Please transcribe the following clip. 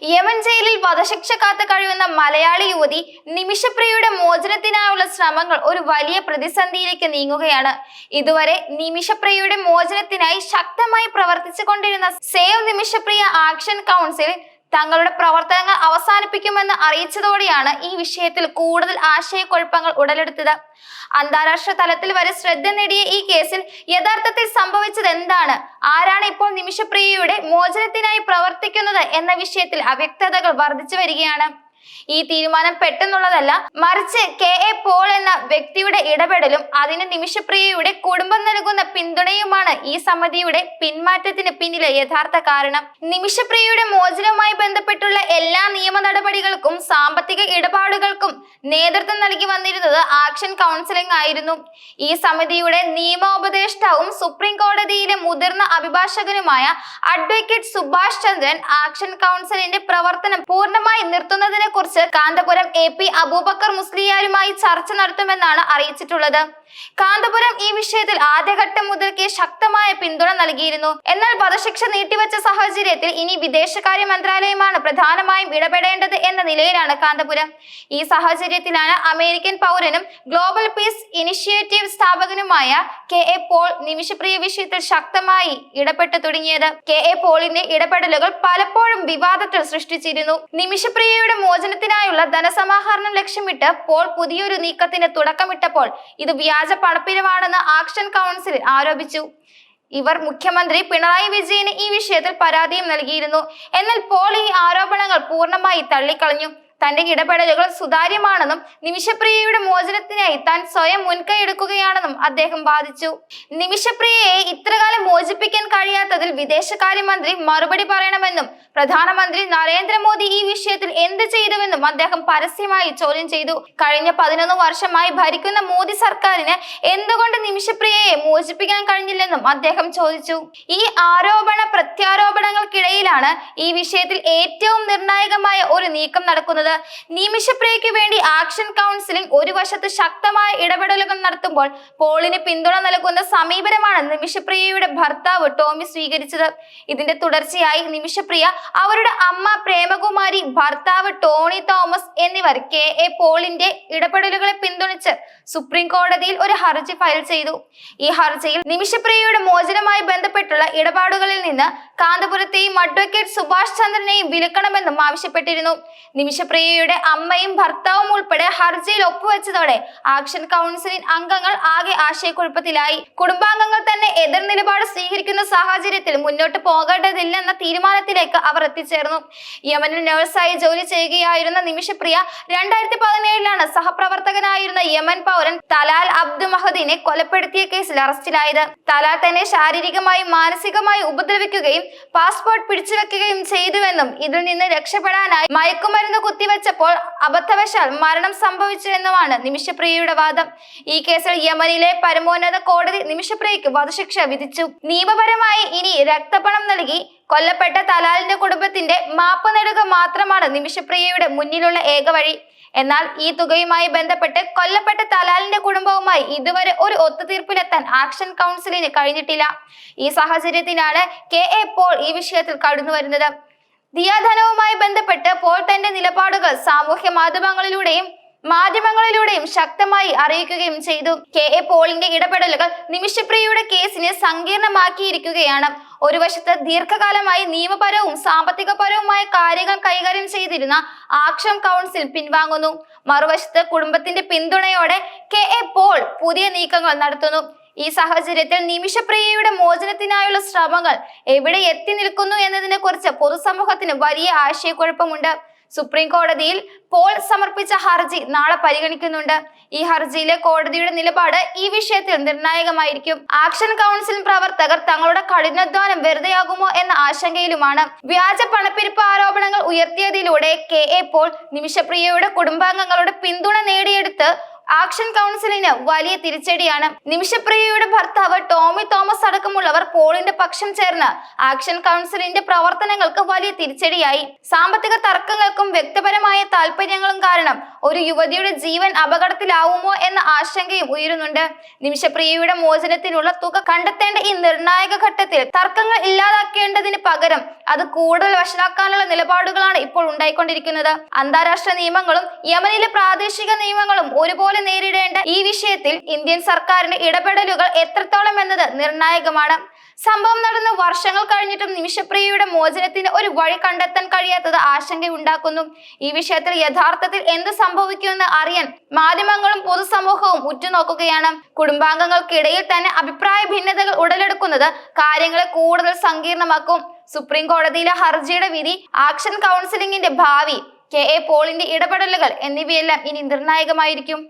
Yemen ജയിലിൽ വധശിക്ഷ കാത്തു കഴിയുന്ന മലയാളി യുവതി നിമിഷപ്രിയയുടെ മോചനത്തിനായുള്ള ശ്രമങ്ങൾ ഒരു വലിയ പ്രതിസന്ധിയിലേക്ക് നീങ്ങുകയാണ്. ഇതുവരെ നിമിഷപ്രിയയുടെ മോചനത്തിനായി ശക്തമായി പ്രവർത്തിച്ചു കൊണ്ടിരുന്ന സേവ് നിമിഷപ്രിയ ആക്ഷൻ കൗൺസിൽ തങ്ങളുടെ പ്രവർത്തനങ്ങൾ അവസാനിപ്പിക്കുമെന്ന് അറിയിച്ചതോടെയാണ് ഈ വിഷയത്തിൽ കൂടുതൽ ആശയക്കുഴപ്പങ്ങൾ ഉടലെടുത്തത്. അന്താരാഷ്ട്ര തലത്തിൽ വരെ ശ്രദ്ധ നേടിയ ഈ കേസിൽ യഥാർത്ഥത്തിൽ സംഭവിച്ചത് എന്താണ്? ആരാണ് ഇപ്പോൾ നിമിഷപ്രിയയുടെ മോചനത്തിനായി പ്രവർത്തിക്കുന്നത് എന്ന വിഷയത്തിൽ അവ്യക്തതകൾ വർദ്ധിച്ചു വരികയാണ്. ഈ തീരുമാനം പെട്ടെന്നുള്ളതല്ല മറിച്ച് കെ എ പോൾ എന്ന വ്യക്തിയുടെ ഇടപെടലും അതിന് നിമിഷപ്രിയയുടെ കുടുംബം നൽകുന്ന പിന്തുണയുമാണ് ഈ സമിതിയുടെ പിന്മാറ്റത്തിന് പിന്നിലെ യഥാർത്ഥ കാരണം. നിമിഷപ്രിയയുടെ മോചനവുമായി ബന്ധപ്പെട്ടുള്ള എല്ലാ നിയമ നടപടികൾക്കും സാമ്പത്തിക ഇടപാടുകൾക്കും നേതൃത്വം നൽകി വന്നിരുന്നത് ആക്ഷൻ കൗൺസിലിംഗ് ആയിരുന്നു. ഈ സമിതിയുടെ നിയമോപദേഷ്ടാവും സുപ്രീം കോടതിയിലെ മുതിർന്ന അഭിഭാഷകനുമായ അഡ്വക്കേറ്റ് സുഭാഷ് ചന്ദ്രൻ ആക്ഷൻ കൗൺസിലിന്റെ പ്രവർത്തനം പൂർണമായി നിർത്തുന്നതിനെ കുറിച്ച് കാന്തപുരം എ പി അബൂബക്കർ മുസ്ലിയാരുമായി ചർച്ച നടത്തുമെന്നാണ് അറിയിച്ചിട്ടുള്ളത്. കാന്തപുരം ഈ വിഷയത്തിൽ ആദ്യഘട്ടം മുതൽക്കേ ശക്തമായ പിന്തുണ നൽകിയിരുന്നു. എന്നാൽ വധശിക്ഷ നീട്ടിവെച്ച സാഹചര്യത്തിൽ ഇനി വിദേശകാര്യ മന്ത്രാലയമാണ് പ്രധാനമായും ഇടപെടേണ്ടത് എന്ന നിലയിലാണ് കാന്തപുരം. ഈ സാഹചര്യത്തിലാണ് അമേരിക്കൻ പൗരനും ഗ്ലോബൽ പീസ് ഇനിഷ്യേറ്റീവ് സ്ഥാപകനുമായ കെ എ പോൾ നിമിഷപ്രിയ വിഷയത്തിൽ ശക്തമായി ഇടപെട്ടു തുടങ്ങിയത്. കെ എ പോളിന്റെ ഇടപെടലുകൾ പലപ്പോഴും വിവാദത്തിൽ സൃഷ്ടിച്ചിരുന്നു. നിമിഷപ്രിയയുടെ മോചനത്തിനായുള്ള ധനസമാഹരണം ലക്ഷ്യമിട്ട് പോൾ പുതിയൊരു നീക്കത്തിന് തുടക്കമിട്ടപ്പോൾ ഇത് വ്യാജ പണപ്പിരവാണെന്ന് ആക്ഷൻ കൗൺസിൽ ആരോപിച്ചു. ഇവർ മുഖ്യമന്ത്രി പിണറായി വിജയന് ഈ വിഷയത്തിൽ പരാതിയും നൽകിയിരുന്നു. എന്നാൽ പോൾ ഈ ആരോപണങ്ങൾ പൂർണമായി തള്ളിക്കളഞ്ഞു. തന്റെ ഇടപെടലുകൾ സുതാര്യമാണെന്നും നിമിഷപ്രിയയുടെ മോചനത്തിനായി താൻ സ്വയം മുൻകൈ എടുക്കുകയാണെന്നും അദ്ദേഹം വാദിച്ചു. നിമിഷപ്രിയയെ ഇത്രകാലം മോചിപ്പിക്കാൻ കഴിയാത്തതിൽ വിദേശകാര്യമന്ത്രി മറുപടി പറയണമെന്നും പ്രധാനമന്ത്രി നരേന്ദ്രമോദി ഈ വിഷയത്തിൽ എന്ത് ചെയ്തുവെന്നും അദ്ദേഹം പരസ്യമായി ചോദ്യം ചെയ്തു. കഴിഞ്ഞ പതിനൊന്ന് വർഷമായി ഭരിക്കുന്ന മോദി സർക്കാരിന് എന്തുകൊണ്ട് നിമിഷപ്രിയയെ മോചിപ്പിക്കാൻ കഴിഞ്ഞില്ലെന്നും അദ്ദേഹം ചോദിച്ചു. ഈ ആരോപണ പ്രത്യാരോപണങ്ങൾക്കിടയിലാണ് ഈ വിഷയത്തിൽ ഏറ്റവും നിർണായകമായ ഒരു നീക്കം നടക്കുന്നത്. നിമിഷപ്രിയയ്ക്ക് വേണ്ടി ആക്ഷൻ കൗൺസിലിംഗ് ഒരു വശത്ത് ശക്തമായ ഇടപെടലുകൾ നടത്തുമ്പോൾ പോളിന് പിന്തുണ നൽകുന്ന സമീപനമാണ് നിമിഷപ്രിയയുടെ ഭർത്താവ് ടോമി സ്വീകരിച്ചത്. ഇതിന്റെ തുടർച്ചയായി നിമിഷപ്രിയ അവരുടെ അമ്മ പ്രേമകുമാരി ഭർത്താവ് ടോണി തോമസ് എന്നിവർ കെ എ പോളിന്റെ ഇടപെടലുകളെ പിന്തുണച്ച് സുപ്രീം കോടതിയിൽ ഒരു ഹർജി ഫയൽ ചെയ്തു. ഈ ഹർജിയിൽ നിമിഷപ്രിയയുടെ മോചനമായി ബന്ധപ്പെട്ടുള്ള ഇടപാടുകളിൽ നിന്ന് കാന്തപുരത്തെയും അഡ്വക്കേറ്റ് സുഭാഷ് ചന്ദ്രനെയും വിലക്കണമെന്നും ആവശ്യപ്പെട്ടിരുന്നു. നിമിഷപ്രിയയുടെ അമ്മയും ഭർത്താവും ഉൾപ്പെടെ ഹർജിയിൽ ഒപ്പുവെച്ചതോടെ ആക്ഷൻ കൗൺസിലിൻ അംഗങ്ങൾ ആകെ ആശയക്കുഴപ്പത്തിലായി. കുടുംബാംഗങ്ങൾ തന്നെ എതിർ നിലപാട് സ്വീകരിക്കുന്ന സാഹചര്യത്തിൽ മുന്നോട്ട് പോകേണ്ടതില്ലെന്ന തീരുമാനത്തിലേക്ക് അവർ എത്തിച്ചേർന്നു. യമനിൽ നഴ്സായി ജോലി ചെയ്യുകയായിരുന്ന നിമിഷപ്രിയ രണ്ടായിരത്തി പതിനേഴിലാണ് സഹപ്രവർത്തകനായിരുന്ന യമൻ പൗരൻ തലാൽ അബ്ദു മഹദീനെ കൊലപ്പെടുത്തിയ കേസിൽ അറസ്റ്റിലായത്. തലാൽ തന്നെ ശാരീരികമായും മാനസികമായും ഉപദ്രവിക്കുകയും പാസ്പോർട്ട് പിടിച്ചുവെക്കുകയും ചെയ്തുവെന്നും ഇതിൽ നിന്ന് രക്ഷപ്പെടാനായി മയക്കുമരുന്ന് കുത്തിവെച്ചപ്പോൾ അബദ്ധവശാൽ മരണം സംഭവിച്ചുവെന്നുമാണ് നിമിഷപ്രിയയുടെ വാദം. ഈ കേസിൽ യമനിലെ പരമോന്നത കോടതി നിമിഷപ്രിയയ്ക്ക് വധശിക്ഷ വിധിച്ചു. നിയമപരമായി ഇനി രക്തപണം നൽകി കൊല്ലപ്പെട്ട തലാലിന്റെ കുടുംബത്തിന്റെ മാപ്പ് നേടുക മാത്രമാണ് നിമിഷപ്രിയയുടെ മുന്നിലുള്ള ഏക വഴി. എന്നാൽ ഈ തുകയുമായി ബന്ധപ്പെട്ട് കൊല്ലപ്പെട്ട തലാലിന്റെ കുടുംബവുമായി ഇതുവരെ ഒരു ഒത്തുതീർപ്പിലെത്താൻ ആക്ഷൻ കൗൺസിലിന് കഴിഞ്ഞിട്ടില്ല. ഈ സാഹചര്യത്തിലാണ് കെ എ പോൾ ഈ വിഷയത്തിൽ കടന്നു വരുന്നത് ദിയാധനവുമായി ബന്ധപ്പെട്ട് പോൾ തന്റെ നിലപാടുകൾ സാമൂഹ്യ മാധ്യമങ്ങളിലൂടെയും മാധ്യമങ്ങളിലൂടെയും ശക്തമായി അറിയിക്കുകയും ചെയ്തു. കെ എ പോളിന്റെ ഇടപെടലുകൾ നിമിഷപ്രിയയുടെ കേസിനെ സങ്കീർണമാക്കിയിരിക്കുകയാണ്. ഒരു വശത്ത് ദീർഘകാലമായി നിയമപരവും സാമ്പത്തികപരവുമായ കാര്യങ്ങൾ കൈകാര്യം ചെയ്തിരുന്ന ആക്ഷൻ കൗൺസിൽ പിൻവാങ്ങുന്നു. മറുവശത്ത് കുടുംബത്തിന്റെ പിന്തുണയോടെ കെ എ പോൾ പുതിയ നീക്കങ്ങൾ നടത്തുന്നു. ഈ സാഹചര്യത്തിൽ നിമിഷപ്രിയയുടെ മോചനത്തിനായുള്ള ശ്രമങ്ങൾ എവിടെ എത്തി നിൽക്കുന്നു എന്നതിനെ കുറിച്ച് പൊതുസമൂഹത്തിന് വലിയ ആശയക്കുഴപ്പമുണ്ട്. സുപ്രീം കോടതിയിൽ പോൾ സമർപ്പിച്ച ഹർജി നാളെ പരിഗണിക്കുന്നുണ്ട്. ഈ ഹർജിയിലെ കോടതിയുടെ നിലപാട് ഈ വിഷയത്തിൽ നിർണായകമായിരിക്കും. ആക്ഷൻ കൗൺസിൽ പ്രവർത്തകർ തങ്ങളുടെ കഠിനാധ്വാനം വെറുതെയാകുമോ എന്ന ആശങ്കയിലുമാണ്. വ്യാജ പണപ്പെരുപ്പ് ആരോപണങ്ങൾ ഉയർത്തിയതിലൂടെ കെ എ പോൾ നിമിഷപ്രിയയുടെ കുടുംബാംഗങ്ങളുടെ പിന്തുണ നേടിയെടുത്ത് ആക്ഷൻ കൗൺസിലിന് വലിയ തിരിച്ചടിയാണ്. നിമിഷപ്രിയയുടെ ഭർത്താവ് ടോമി തോമസ് അടക്കമുള്ളവർ പോളിന്റെ പക്ഷം ചേർന്ന് ആക്ഷൻ കൗൺസിലിന്റെ പ്രവർത്തനങ്ങൾക്ക് വലിയ തിരിച്ചടിയായി. സാമ്പത്തിക തർക്കങ്ങൾക്കും വ്യക്തിപരമായ താല്പര്യങ്ങളും കാരണം ഒരു യുവതിയുടെ ജീവൻ അപകടത്തിലാവുമോ എന്ന ആശങ്കയും ഉയരുന്നുണ്ട്. നിമിഷപ്രിയയുടെ മോചനത്തിനുള്ള തുക കണ്ടെത്തേണ്ട ഈ നിർണായക ഘട്ടത്തിൽ തർക്കങ്ങൾ ഇല്ലാതാക്കേണ്ടതിന് പകരം അത് കൂടുതൽ വഷളാക്കാനുള്ള നിലപാടുകളാണ് ഇപ്പോൾ ഉണ്ടായിക്കൊണ്ടിരിക്കുന്നത്. അന്താരാഷ്ട്ര നിയമങ്ങളും യമനിലെ പ്രാദേശിക നിയമങ്ങളും ഒരുപോലെ നേരിടേണ്ട ഈ വിഷയത്തിൽ ഇന്ത്യൻ സർക്കാരിന്റെ ഇടപെടലുകൾ എത്രത്തോളം എന്നത് നിർണായകമാണ്. സംഭവം നടന്ന് വർഷങ്ങൾ കഴിഞ്ഞിട്ടും നിമിഷപ്രിയയുടെ മോചനത്തിന് ഒരു വഴി കണ്ടെത്താൻ കഴിയാത്തത് ആശങ്കയുണ്ടാക്കുന്നു. ഈ വിഷയത്തിൽ യഥാർത്ഥത്തിൽ എന്ത് സംഭവിക്കുമെന്ന് അറിയാൻ മാധ്യമങ്ങളും പൊതുസമൂഹവും ഉറ്റുനോക്കുകയാണ്. കുടുംബാംഗങ്ങൾക്കിടയിൽ തന്നെ അഭിപ്രായ ഭിന്നതകൾ ഉടലെടുക്കുന്നത് കാര്യങ്ങളെ കൂടുതൽ സങ്കീർണമാക്കും. സുപ്രീം കോടതിയിലെ ഹർജിയുടെ വിധി ആക്ഷൻ കൗൺസിലിംഗിന്റെ ഭാവി കെ എ പോളിന്റെ ഇടപെടലുകൾ എന്നിവയെല്ലാം ഇനി നിർണായകമായിരിക്കും.